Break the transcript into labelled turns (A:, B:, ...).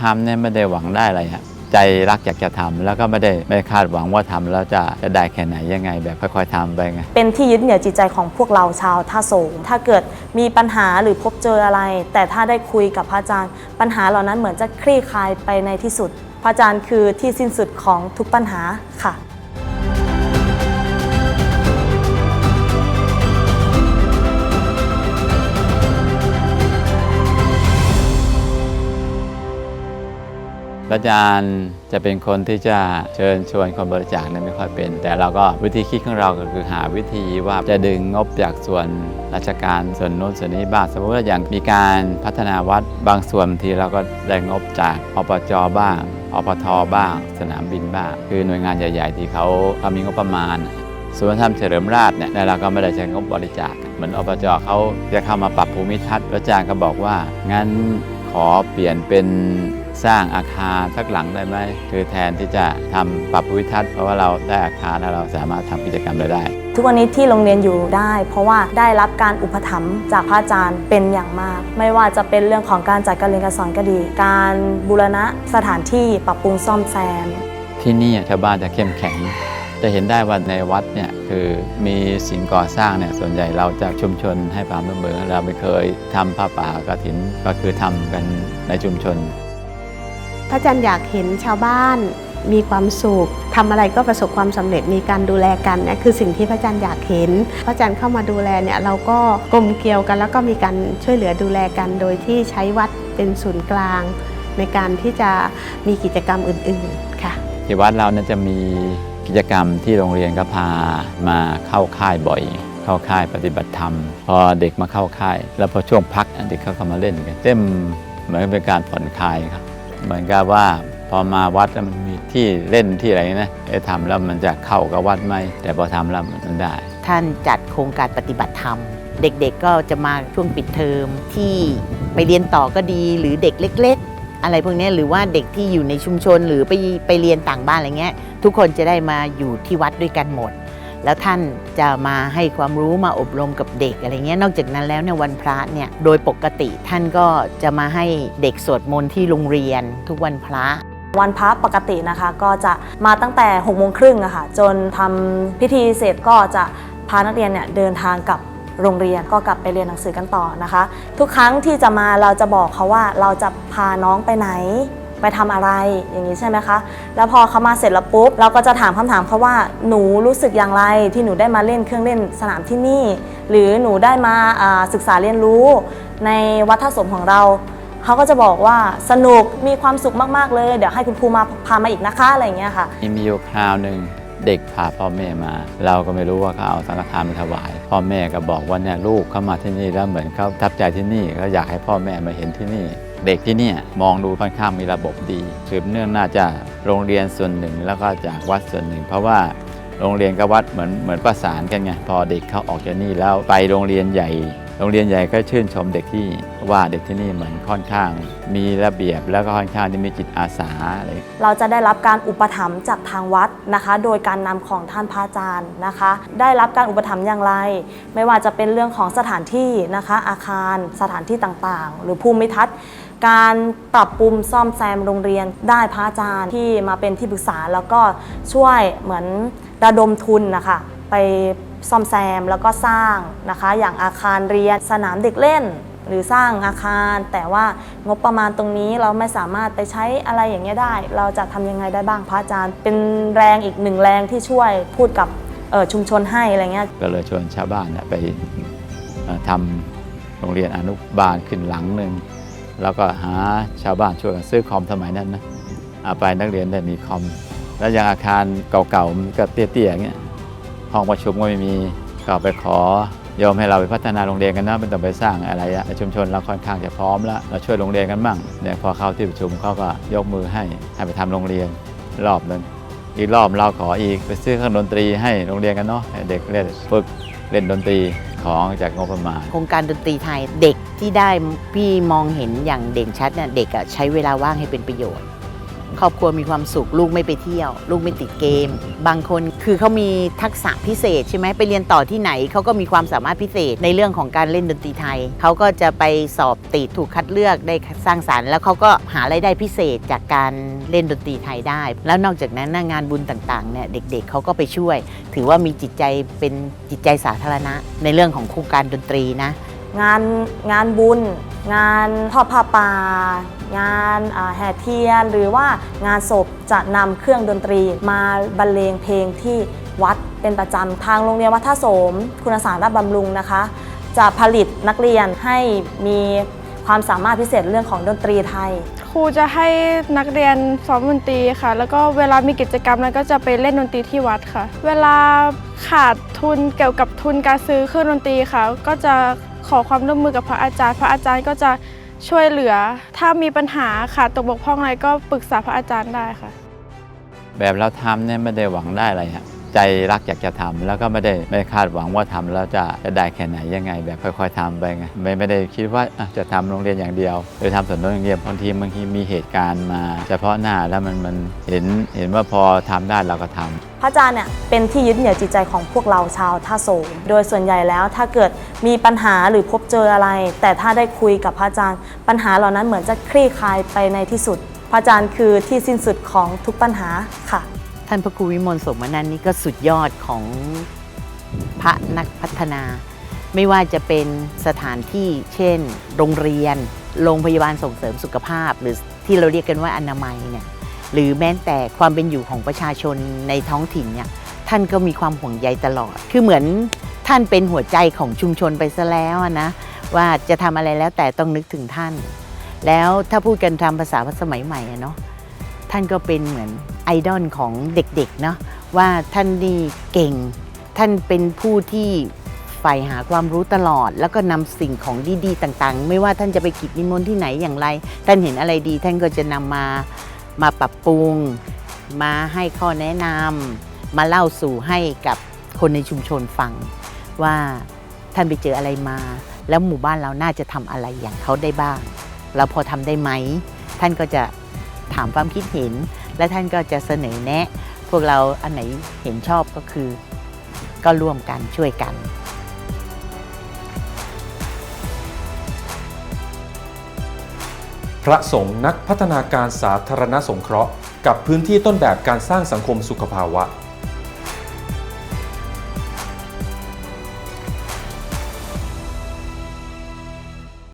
A: ทำเนี่ยไม่ได้หวังได้อะไรฮะใจรักอยากจะทำแล้วก็ไม่ได้ไม่คาดหวังว่าทำแล้วจะจะได้แค่ไหนยังไง แบบค่อยๆทำไปไง
B: เป็นที่ยึดเหนี่ยวจิตใจของพวกเราชาวท่าโสงถ้าเกิดมีปัญหาหรือพบเจออะไร แต่ถ้าได้คุยกับพระอาจารย์ ปัญหาเหล่านั้นเหมือนจะคลี่คลายไปในที่สุด พระอาจารย์คือที่สิ้นสุดของทุกปัญหาค่ะ
A: อาจารย์จะเป็นคนที่จะเชิญชวนคนบริจาคเนี่ยไม่ค่อยเป็น แต่เราก็วิธีคิดของเราก็คือหาวิธีว่าจะดึงงบจากส่วนราชการส่วนโน้นส่วนนี้บ้างสมมติว่าอย่างมีการพัฒนาวัดบางส่วนทีเราก็ได้งบจากอปจบ้างอปทบ้าง สนามบินบ้าง คือหน่วยงานใหญ่ ๆ ที่เขาเขามีงบประมาณส่วนธรรมเฉลิมราชเนี่ยเราก็ไม่ได้ใช้งบบริจาค เหมือนอบจเขาจะเข้ามาปรับภูมิทัศน์พระอาจารย์ก็บอกว่า งั้นขอเปลี่ยนเป็น สร้างอาคารสักหลังได้ไหมคือแทนที่จะทำปรับภูมิทัศน์เพราะว่าเราได้อาคารแล้วเราสามารถทำกิจกรรมได้ได้
B: ทุกวันนี้ที่โรงเรียนอยู่ได้ เพราะว่าได้รับการอุปถัมภ์จากพระอาจารย์เป็นอย่างมาก ไม่ว่าจะเป็นเรื่องของการจัดการเรียนการสอนก็ดี การบูรณะสถานที่ปรับปรุงซ่อมแซม
A: ที่นี่ชาวบ้านจะเข้มแข็งจะเห็นได้ว่าในวัดเนี่ยคือมีสิ่งก่อสร้างเนี่ยส่วนใหญ่เราจากชุมชนให้ความร่วมมือเราไม่เคยทำผ้าป่ากฐินก็คือทำกันในชุมชน
C: พระอาจารย์อยากเห็นชาวบ้านมีความสุขทำอะไรก็ประสบความสำเร็จมีการดูแลกันเนี่ยคือสิ่งที่พระอาจารย์อยากเห็น พระอาจารย์เข้ามาดูแลเนี่ยเราก็กลมเกลียวกันแล้วก็มีการช่วยเหลือดูแลกัน โดยที่ใช้วัดเป็นศูนย์กลาง ในการที่จะมีกิจกรรมอื่นๆค่ะ
A: ที่วัดเราเนี่ยจะมีกิจกรรมที่โรงเรียนก็พามาเข้าค่ายบ่อย เข้าค่ายปฏิบัติธรรม พอเด็กมาเข้าค่าย แล้วพอช่วงพักเด็กเขาก็มาเล่นกันเต็มเหมือนเป็นการผ่อนคลายครับ เหมือนกับว่าพอมาวัดแล้วมันมีที่เล่นที่อะไรนะไอ้ทำแล้วมันจะเข้ากับวัดไหมแต่พอทำแล้วมันได้
D: ท่านจัดโครงการปฏิบัติธรรม เด็กๆก็จะมาช่วงปิดเทอมที่ไปเรียนต่อก็ดีหรือเด็กเล็ก ๆ อะไรพวกนี้หรือว่าเด็กที่อยู่ในชุมชนหรือไปไปเรียนต่างบ้านอะไรเงี้ยทุกคนจะได้มาอยู่ที่วัดด้วยกันหมด แล้วท่านจะมาให้ความรู้มาอบรมกับเด็กอะไรเงี้ยนอกจากนั้นแล้วเนี่ยวันพระเนี่ยโดยปกติท่านก็จะมาให้เด็กสวดมนต์ที่โรงเรียนทุกวันพระ
B: วันพระปกตินะคะก็จะมาตั้งแต่6กโมงครึ่งอะค่ะจนทำพิธีเสร็จก็จะพานักเรียนเนี่ยเดินทางกลับโรงเรียนก็กลับไปเรียนหนังสือกันต่อนะคะ ทุกครั้งที่จะมาเราจะบอกเขาว่าเราจะพาน้องไปไหน ไปทำอะไรอย่างนี้ใช่ไหมคะ แล้วพอเขามาเสร็จแล้วปุ๊บเราก็จะถามคำถามเขาว่าหนูรู้สึกอย่างไรที่หนูได้มาเล่นเครื่องเล่นสนามที่นี่ หรือหนูได้มาศึกษาเรียนรู้ในวัดท่าสมของเราเขาก็จะบอกว่าสนุกมีความสุขมาก ๆ เลย เดี๋ยวให้คุณครูมาพามาอีกนะคะ อะไรอย่างเงี้ยค่ะ
A: มีอยู่คราวหนึ่งเด็กพาพ่อแม่มา เราก็ไม่รู้ว่าเขาเอาสังฆทานมาถวาย พ่อแม่ก็บอกว่าเนี่ยลูกเขามาที่นี่แล้วเหมือนเขาทับใจที่นี่ก็อยากให้พ่อแม่มาเห็นที่นี่ เด็กที่เนี่ยมองดูค่อนข้างมีระบบดีสืบเนื่องน่าจะโรงเรียนส่วนหนึ่งแล้วก็จากวัดส่วนหนึ่ง เพราะว่าโรงเรียนกับวัดเหมือนเหมือนประสานกันไงพอเด็กเขาออกจากนี่แล้วไปโรงเรียนใหญ่ โรงเรียนใหญ่ก็ชื่นชมเด็กที่ว่าเด็กที่นี่เหมือนค่อนข้าง มีระเบียบแล้วก็ค่อนข้างที่มีจิตอาสาอะไร
B: เราจะได้รับการอุปถัมภ์จากทางวัดนะคะ โดยการนำของท่านพระอาจารย์นะคะ ได้รับการอุปถัมภ์อย่างไร ไม่ว่าจะเป็นเรื่องของสถานที่นะคะ อาคารสถานที่ต่างๆ หรือภูมิทัศน์ การปรับปรุงซ่อมแซมโรงเรียนได้พระอาจารย์ที่มาเป็นที่ปรึกษาแล้วก็ช่วยเหมือนระดมทุนนะคะไปซ่อมแซมแล้วก็สร้างนะคะ อย่างอาคารเรียนสนามเด็กเล่น หรือสร้างอาคาร แต่ว่างบประมาณตรงนี้เราไม่สามารถไปใช้อะไรอย่างเงี้ยได้ เราจะทำยังไงได้บ้างพระอาจารย์ เป็นแรงอีกหนึ่งแรงที่ช่วยพูดกับชุมชนให้อะไรเงี้ย
A: ก็เลยชวนชาวบ้านไปเอ่อทำโรงเรียนอนุบาลขึ้นหลังหนึ่ง แล้วก็หาชาวบ้านช่วยกันซื้อคอมสมัยนั้นนะเอาไปนักเรียนได้มีคอม แล้วยังอาคารเก่าๆมันก็เตี้ยๆอย่างเงี้ยห้องประชุมก็ไม่มีก็ไปขอยอมให้เราไปพัฒนาโรงเรียนกันนะไม่ต้องไปสร้างอะไรอะชุมชนเราค่อนข้างจะพร้อมแล้วเราช่วยโรงเรียนกันบ้างเนี่ยพอเข้าที่ประชุมเขาก็ยกมือให้ให้ไปทำโรงเรียนรอบหนึ่งอีกรอบเราขออีกไปซื้อเครื่องดนตรีให้โรงเรียนกันเนาะเด็กเล่นฝึกเล่นดนตรี ของจากงบประมาณ
D: โครงการดนตรีไทยเด็กที่ได้พี่มองเห็นอย่างเด่นชัดเนี่ยเด็กอะใช้เวลาว่างให้เป็นประโยชน์ ครอบครัวมีความสุข ลูกไม่ไปเที่ยว ลูกไม่ติดเกม บางคนคือเขามีทักษะพิเศษใช่ไหมไปเรียนต่อที่ไหนเขาก็มีความสามารถพิเศษในเรื่องของการเล่นดนตรีไทยเขาก็จะไปสอบติดถูกคัดเลือกได้สร้างสารรค์ แล้วเขาก็หารายได้พิเศษจากการเล่นดนตรีไทยได้ แล้วนอกจากนั้นงานบุญต่างๆเนี่ยเด็กๆเขาก็ไปช่วย ถือว่ามีจิตใจเป็นจิตใจสาธารณะ ในเรื่องของโครงการดนตรีนะ
B: งานงานบุญ งานทอดผ้าป่างานแห่เทียน หรือว่างานศพจะนำเครื่องดนตรีมาบรรเลงเพลงที่วัดเป็นประจำทางโรงเรียนวัดท่าโสม คุณสารราชบำรุงนะคะ จะผลิตนักเรียนให้มีความสามารถพิเศษเรื่องของดนตรีไทย
E: ครูจะให้นักเรียนซ้อมดนตรีค่ะ แล้วก็เวลามีกิจกรรมนั้นก็จะไปเล่นดนตรีที่วัดค่ะ เวลาขาดทุนเกี่ยวกับทุนการซื้อเครื่องดนตรีค่ะ ก็จะ ขอความร่วมมือกับพระอาจารย์ พระอาจารย์ก็จะช่วยเหลือ ถ้ามีปัญหาขาดตกบกพร่องอะไรก็ปรึกษาพระอาจารย์ได้ค่ะ
A: แบบเราทำเนี่ยไม่ได้หวังได้อะไรฮะ ใจรักอยากจะทำแล้วก็ไม่ได้ไม่คาดหวังว่าทำแล้วจะจะได้แค่ไหนยังไง แบบค่อย ๆทำไปไงไม่ไม่ได้คิดว่าจะทำโรงเรียนอย่างเดียวหรือทำสวนโรงเรียนบางทีบางทีมีเหตุการณ์มา เฉพาะหน้าแล้วมันมันเห็นเห็นว่าพอทำได้เราก็ทำ
B: พระอาจารย์เนี่ยเป็นที่ยึดเหนี่ยวจิตใจของพวกเราชาวท่าโสมโดยส่วนใหญ่แล้วถ้าเกิดมีปัญหาหรือพบเจออะไร แต่ถ้าได้คุยกับพระอาจารย์ ปัญหาเหล่านั้นเหมือนจะคลี่คลายไปในที่สุด พระอาจารย์คือที่สิ้นสุดของทุกปัญหาค่ะ
D: ท่านพระครูวิมลสมนันนี่ก็สุดยอดของพระนักพัฒนา ไม่ว่าจะเป็นสถานที่เช่น โรงเรียน โรงพยาบาลส่งเสริมสุขภาพ หรือที่เราเรียกกันว่าอนามัยเนี่ยหรือแม้แต่ความเป็นอยู่ของประชาชนในท้องถิ่นเนี่ยท่านก็มีความห่วงใยตลอด คือเหมือนท่านเป็นหัวใจของชุมชนไปซะแล้วนะว่าจะทำอะไรแล้วแต่ต้องนึกถึงท่าน แล้วถ้าพูดกันตามภาษาสมัยใหม่เนาะท่านก็เป็นเหมือน ไอดอลของเด็กๆเนาะว่าท่านนี่เก่ง ท่านเป็นผู้ที่ใฝ่หาความรู้ตลอด แล้วก็นำสิ่งของดีๆ ต่างๆ ไม่ว่าท่านจะไปกิจนิมนต์ที่ไหนอย่างไร ท่านเห็นอะไรดี ท่านก็จะนำมามาปรับปรุง มาให้ข้อแนะนำมาเล่าสู่ให้กับคนในชุมชนฟัง ว่าท่านไปเจออะไรมา แล้วหมู่บ้านเราน่าจะทำอะไรอย่างเขาได้บ้าง เราพอทำได้ไหม ท่านก็จะถามความคิดเห็น และท่านก็จะเสนอแนะ พวกเราอันไหนเห็นชอบก็คือ ก็ร่วมกันช่วยกัน
F: พระสงฆ์นักพัฒนาการสาธารณสงเคราะห์ กับพื้นที่ต้นแบบการสร้างสังคมสุขภาวะ